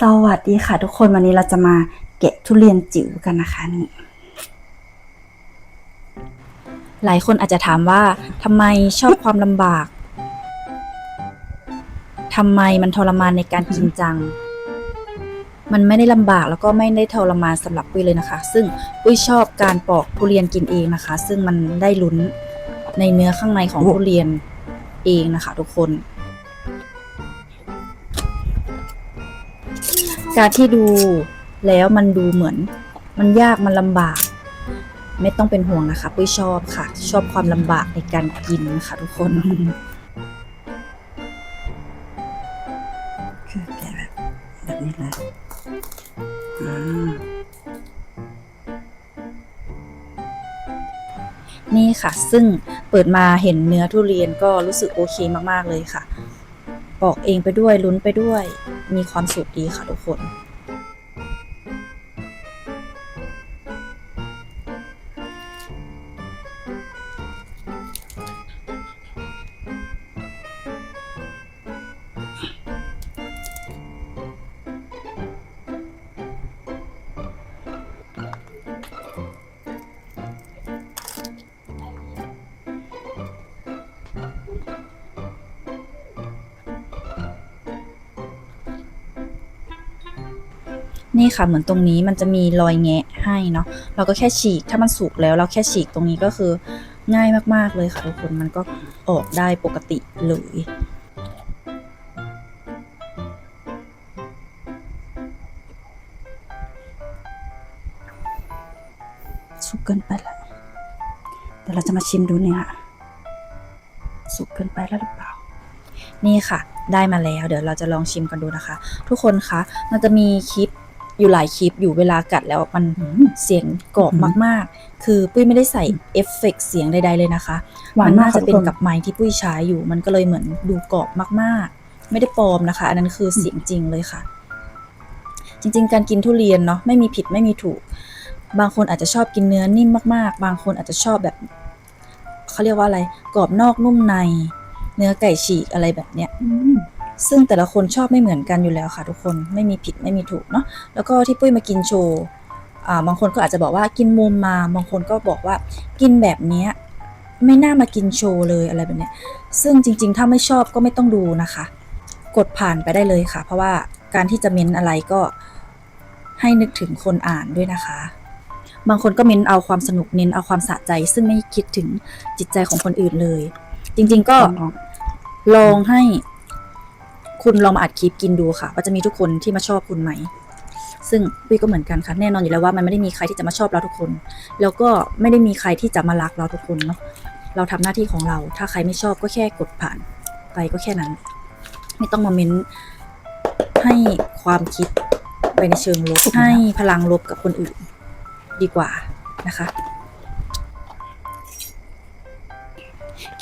สวัสดีค่ะทุกคนวันนี้เราจะมาแกะทุเรียนจิ๋วกันนะคะนี่หลายคนอาจจะถามว่าทำไมชอบความลำบากทำไมมันทรมานในการกินจัง มันไม่ได้ลำบากแล้วก็ไม่ได้ทรมานสำหรับปุ้ยเลยนะคะ ซึ่งปุ้ยชอบการปอกทุเรียนกินเองนะคะ ซึ่งมันได้ลุ้นในเนื้อข้างในของทุเรียนเองนะคะ ทุกคน การที่ดูแล้วมันดูเหมือน มันยากมันลำบาก ไม่ต้องเป็นห่วงนะคะปุ้ยชอบค่ะ ชอบความลำบากในการกินนะคะทุกคนคือแกะแบบแบบนี้เลยอ่านี่ค่ะ ซึ่งเปิดมาเห็นเนื้อทุเรียนก็รู้สึกโอเคมาก ๆ เลยค่ะ ปอกเองไปด้วยลุ้นไปด้วย มีความสุขดีค่ะทุกคน นี่ค่ะเหมือนตรงนี้มันจะมีรอยแงะให้เนาะเราก็แค่ฉีกถ้ามันสุกแล้วเราแค่ฉีกตรงนี้ก็คือง่ายมากๆเลยค่ะทุกคนมันก็ออกได้ปกติเลยสุกเกินไปแล้วเดี๋ยวเราจะมาชิมดูเนี่ยค่ะสุกเกินไปแล้วหรือเปล่า นี่ค่ะ ได้มาแล้ว เดี๋ยวเราจะลองชิมกันดูนะคะ ทุกคนคะมันจะมีคลิป อยู่หลายคลิปอยู่เวลากัดแล้วมันเสียงกรอบมากๆ คือปุ้ยไม่ได้ใส่เอฟเฟกต์เสียงใดๆเลยนะคะหวานมันมากน่าจะเป็นค่ะทุกคนกับไมค์ที่ปุ้ยใช้อยู่ มันก็เลยเหมือนดูกรอบมากๆ ไม่ได้ปลอมนะคะ อันนั้นคือเสียงจริงเลยค่ะ จริง ๆ การกินทุเรียนเนาะไม่มีผิดไม่มีถูก บางคนอาจจะชอบกินเนื้อนิ่มมากๆ บางคนอาจจะชอบแบบเขาเรียกว่าอะไรกรอบนอกนุ่มใน เนื้อไก่ฉีกอะไรแบบเนี้ยอืม ซึ่งแต่ละคนชอบไม่เหมือนกันอยู่แล้วค่ะทุกคนไม่มีผิดไม่มีถูกเนาะแล้วก็ที่ปุ้ยมากินโชว์อ่าบางคนก็อาจจะบอกว่ากินมุมมา บางคนก็บอกว่ากินแบบเนี้ยไม่น่ามากินโชว์เลยอะไรแบบเนี้ยซึ่งจริง ๆ ถ้าไม่ชอบก็ไม่ต้องดูนะคะ กดผ่านไปได้เลยค่ะ เพราะว่าการที่จะเม้นอะไรก็ให้นึกถึงคนอ่านด้วยนะคะ บางคนก็เม้นเอาความสนุกเน้นเอาความสะใจ ซึ่งไม่คิดถึงจิตใจของคนอื่นเลย จริง ๆ ก็ลองลองให้ คุณลองมาอัดคลิปกินดูค่ะ ว่าจะมีทุกคนที่มาชอบคุณไหม ซึ่งปุ้ยก็เหมือนกันค่ะแน่นอนอยู่แล้วว่ามันไม่ได้มีใครที่จะมาชอบเราทุกคน แล้วก็ไม่ได้มีใครที่จะมารักเราทุกคนเนาะเราทำหน้าที่ของเรา ถ้าใครไม่ชอบก็แค่กดผ่าน ไปก็แค่นั้น ไม่ต้องมาเม้นให้ความคิดไปในเชิงลบให้พลังลบกับคนอื่น ดีกว่านะคะ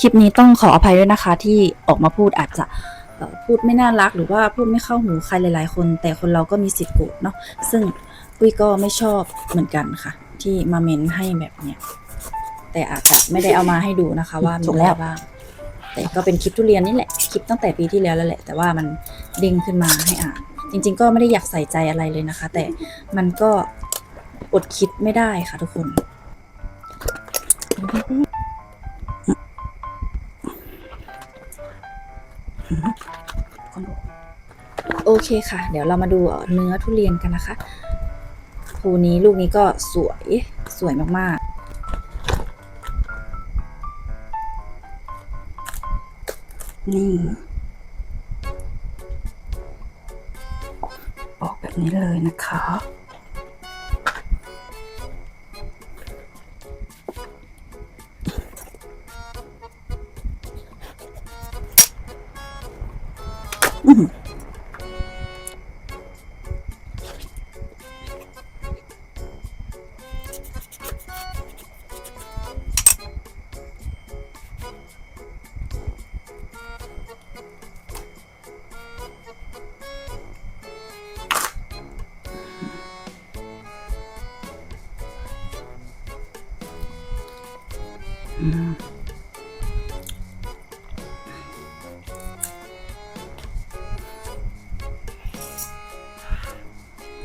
คลิปนี้ต้องขออภัยด้วยนะคะ ที่ออกมาพูดอาจจะ พูดไม่น่ารักหรือว่าพูดไม่เข้าหูใครหลาย ๆ คน แต่คนเราก็มีสิทธิ์โกรธเนาะซึ่งปุ้ยก็ไม่ชอบเหมือนกันค่ะ ที่มาเมนให้แบบเนี้ยแต่อาจจะไม่ได้เอามาให้ดูนะคะ ว่ามีอะไรบ้างแต่ก็เป็นคลิปทุเรียนนี่แหละคลิปตั้งแต่ปีที่แล้วแล้วแหละ แต่ว่ามันเด้งขึ้นมาให้อ่าน จริง ๆ ก็ไม่ได้อยากใส่ใจอะไรเลยนะคะ แต่มันก็อดคิดไม่ได้ค่ะทุกคน โอเคค่ะ เดี๋ยวเรามาดูเนื้อทุเรียนกันนะคะภูนี้ลูกนี้ก็สวยสวยมากๆนี่ออกแบบนี้เลยนะคะ อ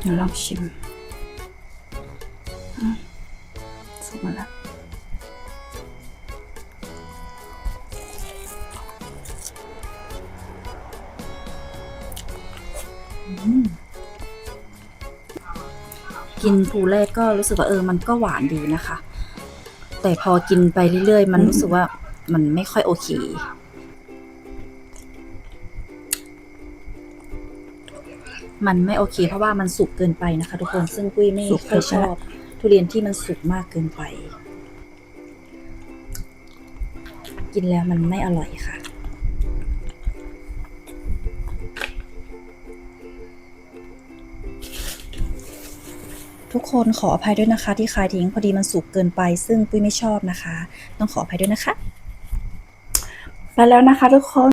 เดี๋ยวลองชิมอืมสุกมาแล้วกินภูแรกก็รู้สึกว่าเออ มันก็หวานดีนะคะ แต่พอกินไปเรื่อยๆ มันรู้สึกว่ามันไม่ค่อยโอเค มันไม่โอเค เพราะว่ามันสุกเกินไปนะคะ ทุกคนซึ่งกุ้ยไม่ค่อยชอบ ทุเรียนที่มันสุกมากเกินไป กินแล้วมันไม่อร่อยค่ะ ทุกคนขออภัยด้วยนะคะ ที่คายทิ้งพอดีมันสุกเกินไป ซึ่งปุ้ยไม่ชอบนะคะ ต้องขออภัยด้วยนะคะ ไปแล้วนะคะทุกคน